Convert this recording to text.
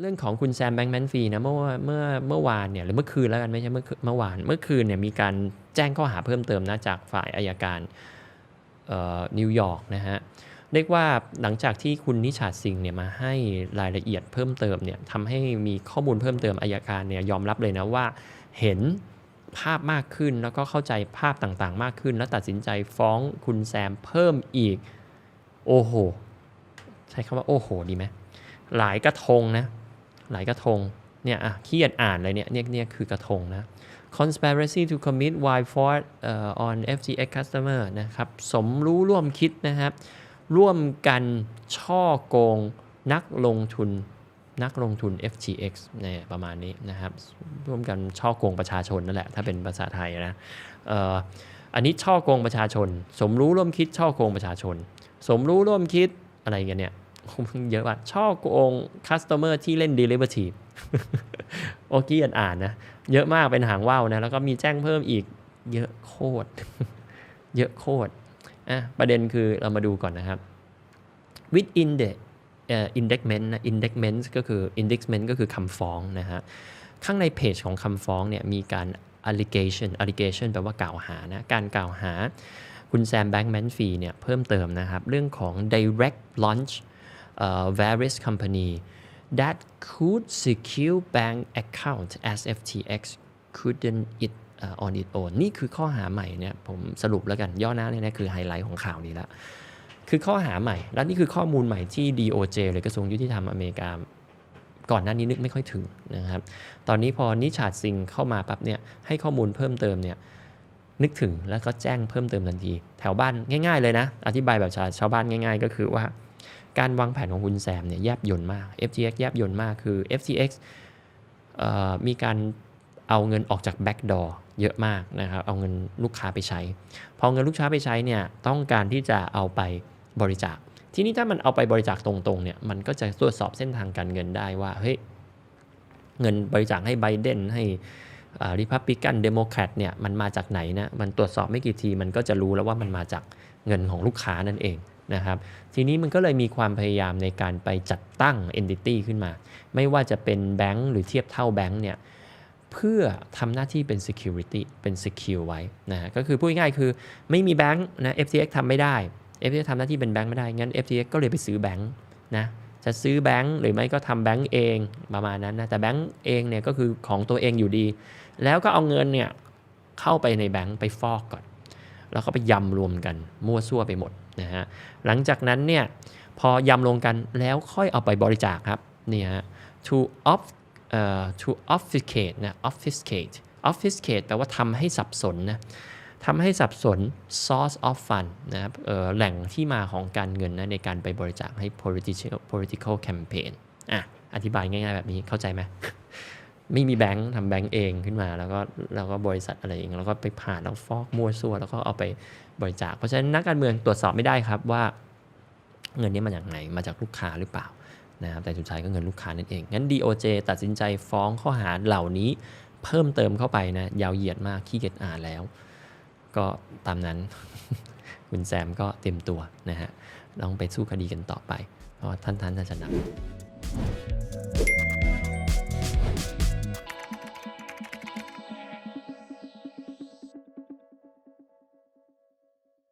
เรื่องของคุณแซมแบงค์แมนฟีนะเมื่อเมื่อเมื่อวานเนี่ยหรือเมื่อคืนแล้วกันไม่ใช่เมื่อเมื่อวานเมื่อคืนเนี่ยมีการแจ้งข้อหาเพิ่มเติมนะจากฝ่ายอายการเอ่อนิวยอร์กนะฮะเรียกว่าหลังจากที่คุณนิชาสิงห์เนี่ยมาให้รายละเอียดเพิ่มเติมเนี่ยทำให้มีข้อมูลเพิ่มเติมอายการเนี่ยยอมรับเลยนะว่าเห็นภาพมากขึ้นแล้วก็เข้าใจภาพต่างๆ มากขึ้น แล้วตัดสินใจฟ้องคุณแซมเพิ่มอีก โอ้โห ใช้คำว่าโอ้โห ดีไหมหลายกระทงนะ หลายกระทงเนี่ยอะขี้เกียจอ่านเลยเนี่ยเนี่ยเนี่ยคือกระทงนะ conspiracy to commit wire fraud uh, on FTX customer นะครับสมรู้ร่วมคิดนะครับ ร่วมกันช่อโกงนักลงทุนนักลงทุน FTX เนี่ยประมาณนี้นะครับ ร่วมกันช่อโกงประชาชนนั่นแหละ ถ้าเป็นภาษาไทยนะอันนี้ช่อโกงประชาชน สมรู้ร่วมคิดช่อโกงประชาชน สมรู้ร่วมคิดอะไรกันเนี่ย เยอะว่ะช่อโกงคัสเตอร์ที่เล่น derivative โอกี้อ่านอ่านนะ เยอะมากเป็นหางว่าวนะ แล้วก็มีแจ้งเพิ่มอีกเยอะโคตร เยอะโคตรอะประเด็นคือเรามาดูก่อนนะครับ within the อ่อ indexment นะ indexment ก็คือ indexment ก็คือคำฟ้องนะฮะ ข้างในเพจของคำฟ้องเนี่ยมีการ allegation allegation แปลว่ากล่าวหานะ การกล่าวหาคุณแซมแบงค์แมนฟีเนี่ยเพิ่มเติมนะครับ เรื่องของ direct launch uh, various company that could secure bank account as FTX couldn't it uh, on its own นี่คือข้อหาใหม่เนี่ยผมสรุปแล้วกันย่อหน้าเนี่ยนะคือไฮไลท์ของข่าวนี้ละคือข้อหาใหม่ และนี่คือข้อมูลใหม่ที่ DOJ หรือกระทรวงยุติธรรมอเมริกาก่อนหน้านี้นึกไม่ค่อยถึงนะครับ ตอนนี้พอนิชาดซิงเข้ามาปั๊บเนี่ยให้ข้อมูลเพิ่มเติมเนี่ยนึกถึงแล้วก็แจ้งเพิ่มเติมทันที แถวบ้านง่าย ๆ เลยนะ อธิบายแบบชาวชาวบ้านง่าย ๆ ก็คือว่า การวางแผนของคุณแซมเนี่ยแยบยนต์มาก FTX แยบยนต์มากคือ FTX ออมีการเอาเงินออกจาก backdoor เยอะมากนะครับ เอาเงินลูกค้าไปใช้ พอเงินลูกค้าไปใช้เนี่ยต้องการที่จะเอาไปบริจาค ทีนี้ถ้ามันเอาไปบริจาคตรงๆเนี่ยมันก็จะตรวจสอบเส้นทางการเงินได้ว่าเฮ้ยเงินบริจาคให้ไบเดนให้ริพับบิกันเดโมแครตเนี่ยมันมาจากไหนนะมันตรวจสอบไม่กี่ทีมันก็จะรู้แล้วว่ามันมาจากเงินของลูกค้านั่นเอง นะครับ ทีนี้มันก็เลยมีความพยายามในการไปจัดตั้ง entity ขึ้นมา ไม่ว่าจะเป็นแบงก์หรือเทียบเท่าแบงก์เนี่ยเพื่อทำหน้าที่เป็น security เป็น secure ไว้นะฮะก็คือพูดง่ายคือไม่มีแบงค์นะ FTX ทำไม่ได้ FTX ทำหน้าที่เป็นแบงค์ไม่ได้ งั้น FTX ก็เลยไปซื้อแบงค์นะจะซื้อแบงค์หรือไม่ก็ทำแบงค์เองประมาณนั้นนะแต่แบงค์เองเนี่ยก็คือของตัวเองอยู่ดี แล้วก็เอาเงินเนี่ยเข้าไปในแบงค์ไปฟอกก่อน แล้วก็ไปยำรวมกัน มั่วซั่วไปหมดนะฮะหลังจากนั้นเนี่ยพอยำรวมกันแล้วค่อยเอาไปบริจาคครับเนี่ยฮะ to off เอ่อ to obfuscate นะ obfuscate obfuscate แปลว่าทำให้สับสนนะทำให้สับสน source of fund นะครับแหล่งที่มาของการเงินนะในการไปบริจาคให้ political political campaign อะอธิบายง่ายๆแบบนี้เข้าใจไหม ไม่มีแบงค์ทำแบงค์เองขึ้นมา แล้วก็แล้วก็บริษัทอะไรเองแล้วก็ไปผ่านแล้วฟอกมั่วซั่วแล้วก็เอาไปบริจาค เพราะฉะนั้นนักการเมืองตรวจสอบไม่ได้ครับว่า เงินนี้มาจากไหนมาจากลูกค้าหรือเปล่านะครับแต่สุดท้ายก็เงินลูกค้านั่นเอง งั้น DOJ ตัดสินใจฟ้องข้อหาเหล่านี้เพิ่มเติมเข้าไปนะ ยาวเหยียดมากขี้เกียจอ่านแล้ว ก็ตามนั้นคุณแซมก็เต็มตัวนะฮะลองไปสู้คดีกันต่อไปเพราะว่าท่านท่านจะหนัก